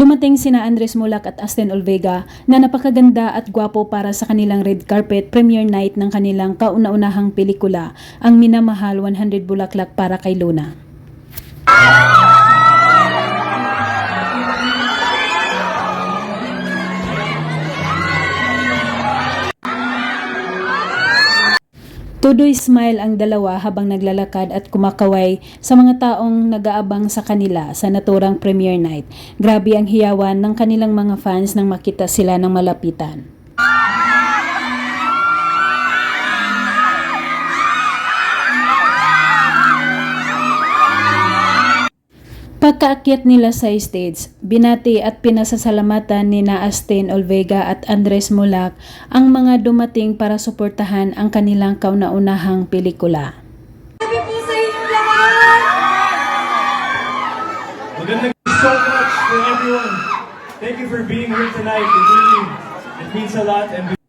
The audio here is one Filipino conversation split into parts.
Dumating sina Andres Mulak at Aston Olvega na napakaganda at gwapo para sa kanilang red carpet premiere night ng kanilang kauna-unahang pelikula, ang Minamahal 100 Bulaklak para kay Luna. Tudoy smile ang dalawa habang naglalakad at kumakaway sa mga taong nag-aabang sa kanila sa naturang premiere night. Grabe ang hiyawan ng kanilang mga fans nang makita sila ng malapitan. Pagkaakyat nila sa stage, binati at pinasasalamatan ni na Astin Olvega at Andres Mulak ang mga dumating para suportahan ang kanilang kauna-unahang pelikula. Magandang so much for everyone. Thank you for being here tonight. It really it means a lot and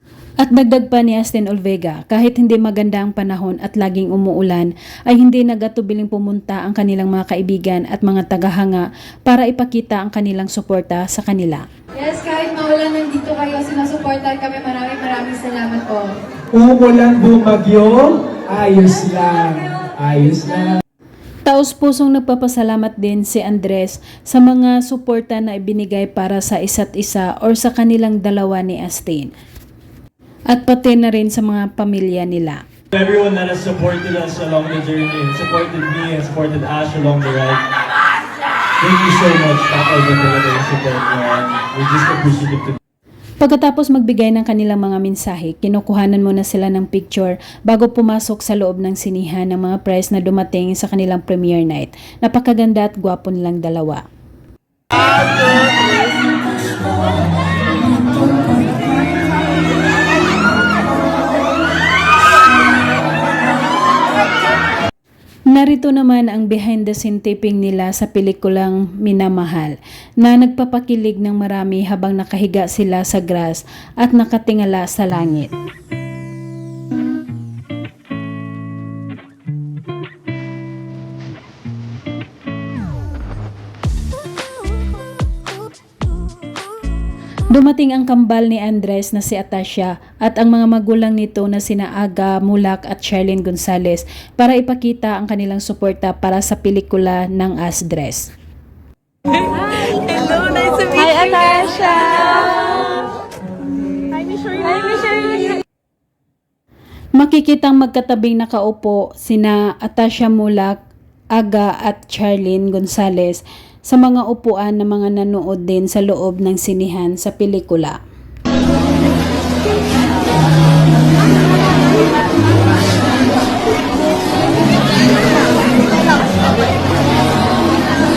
At dagdag pa ni Astin Olvega, kahit hindi maganda ang panahon at laging umuulan, ay hindi nagatubiling pumunta ang kanilang mga kaibigan at mga tagahanga para ipakita ang kanilang suporta sa kanila. Yes, kahit maulan nandito kayo, sinusuportahan kami. Maraming maraming salamat po. Umulan bumagyo, ayos lang. Ayos lang. Taos pusong nagpapasalamat din si Andres sa mga suporta na ibinigay para sa isa't isa or sa kanilang dalawa ni Astin. At pati na rin sa mga pamilya nila. everyone that has supported us along the journey supported me and supported Ash along the ride. Thank you so much. Na talaga yung support We're just appreciative to Pagkatapos magbigay ng kanilang mga mensahe, kinukuhanan muna sila ng picture bago pumasok sa loob ng sinihan ng mga press na dumating sa kanilang premiere night. Napakaganda at gwapo nilang dalawa. Narito naman ang behind the scene taping nila sa pelikulang Minamahal na nagpapakilig ng marami habang nakahiga sila sa grass at nakatingala sa langit. Dumating ang kambal ni Andres na si Atasha at ang mga magulang nito na sina Aga Mulak at Charlene Gonzalez para ipakita ang kanilang suporta para sa pelikula ng As Dress. Hello, nice to meet Hi, you. Atasha! Hi, Miss Shirley. Hi, Miss Shirley! Makikitang magkatabing nakaupo sina Atasha Mulak, Aga at Charlene Gonzalez sa mga upuan ng mga nanood din sa loob ng sinihan sa pelikula.